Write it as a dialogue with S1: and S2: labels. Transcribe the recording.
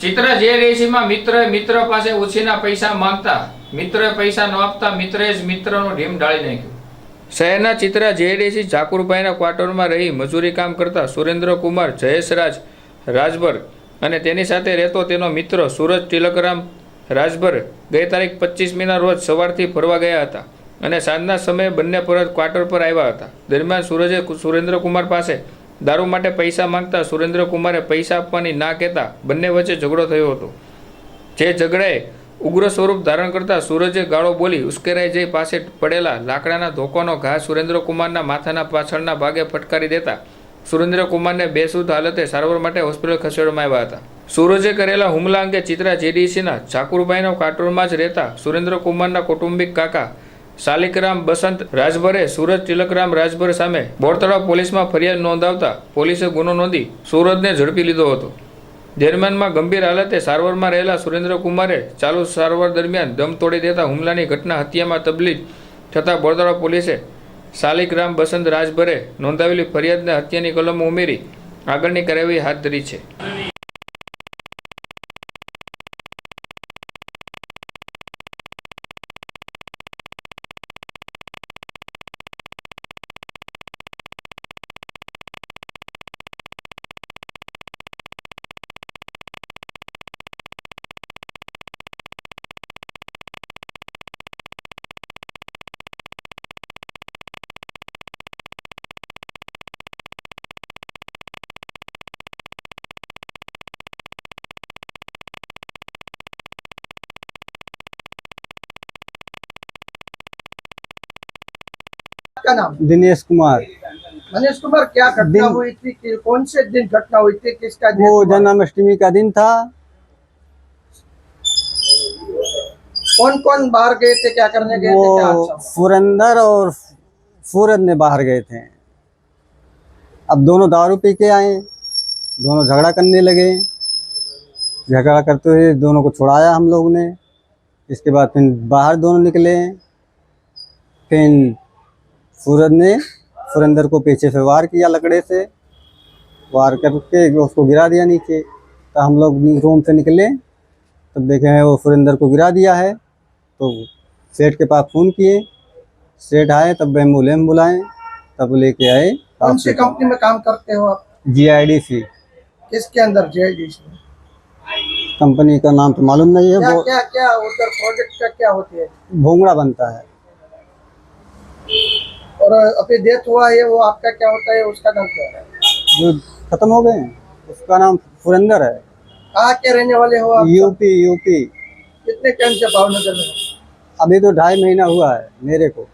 S1: ચિત્ર જે રેસીમાં મિત્ર મિત્ર પાસે ઉછીના પૈસા માંગતા મિત્ર પૈસા ન આપતા મિત્રે જ મિત્રનો ઢીમ ઢાળી નાખ્યો. શહેરના ચિત્ર જેડીસી ઝાકુરભાઈના ક્વાર્ટરમાં રહી મજૂરી કામ કરતા સુરેન્દ્રકુમાર જયેશરાજ રાજભર અને તેની સાથે રહેતો તેનો મિત્ર સુરજ તિલકરામ રાજભર ગઈ તારીખ પચીસ મીના રોજ સવારથી ફરવા ગયા હતા અને સાંજના સમયે બંને પરત ક્વાર્ટર પર આવ્યા હતા. દરમિયાન સૂરજે સુરેન્દ્રકુમાર પાસે દારૂ માટે પૈસા માંગતા સુરેન્દ્રકુમારે પૈસા આપવાની ના કહેતા બંને વચ્ચે ઝઘડો થયો હતો. જે ઝઘડાએ ઉગ્ર સ્વરૂપ ધારણ કરતા સૂરજે ગાળો બોલી ઉશ્કેરાઈ જઈ પાસે પડેલા લાકડાના ધોકાનો ઘા સુરેન્દ્રકુમારના માથાના પાછળના ભાગે ફટકારી દેતા સુરેન્દ્રકુમારને બેસુધ હાલતે સારવાર માટે હોસ્પિટલ ખસેડવામાં આવ્યા હતા. સૂરજે કરેલા હુમલા અંગે ચિત્રા જેડીસીના ઝાકુરભાઈના કાટોરમાં જ રહેતા સુરેન્દ્રકુમારના કૌટુંબિક કાકા શાલિકરામ બસંત રાજભરે સુરત તિલકરામ રાજભર સામે બોરતળાવ પોલીસમાં ફરિયાદ નોંધાવતા પોલીસે ગુનો નોંધી સુરજને ઝડપી લીધો હતો. દરમિયાનમાં ગંભીર હાલતે સારવારમાં રહેલા સુરેન્દ્રકુમારે ચાલુ સારવાર દરમિયાન દમ તોડી દેતા હુમલાની ઘટના હત્યામાં તબલીજ થતાં બોરતળાવ પોલીસે શાલિકરામ બસંત રાજભરે નોંધાવેલી ફરિયાદને હત્યાની કલમો ઉમેરી આગળની કાર્યવાહી હાથ ધરી છે.
S2: आपका नाम?
S3: दिनेश कुमार।
S2: मनीष कुमार क्या घटना हुई थी? कि कौन से दिन घटना हुई थी? किसका दिन
S3: वो जन्माष्टमी का दिन था।
S2: कौन कौन बाहर गए थे? क्या करने गए थे? क्या
S3: और सूरज ने बाहर गए थे। अब दोनों दारू पी के आए दोनों झगड़ा करने लगे। झगड़ा करते हुए दोनों को छुड़ाया हम लोग ने। इसके बाद फिर बाहर दोनों निकले। फिर सूरज ने सुरेंदर को पीछे से वार किया लकड़े से। वार करके उसको गिरा दिया नीचे। तो हम लोग रूम से निकले। तब देखे हैं वो सुरेंदर को गिरा दिया है। तो सेठ के पास फ़ोन किए। सेठ आए तब एंबुलेंस बुलाए। तब लेके आए
S2: कौन सी कंपनी में काम करते हो आप?
S3: जी आई डी सी
S2: किसके अंदर जेआईडीसी में
S3: कंपनी का नाम तो मालूम नहीं है।
S2: क्या
S3: वो
S2: क्या क्या उधर प्रोजेक्ट का क्या होती है?
S3: भोंगड़ा बनता है।
S2: और अभी डेथ हुआ है वो आपका क्या होता है उसका नाम क्या है
S3: जो खत्म हो गए हैं उसका नाम सुरेंदर है
S2: कहाँ के रहने वाले हो आप
S3: यूपी यूपी
S2: कितने टाइम से भावनगर में हो?
S3: अभी तो ढाई महीना हुआ है मेरे को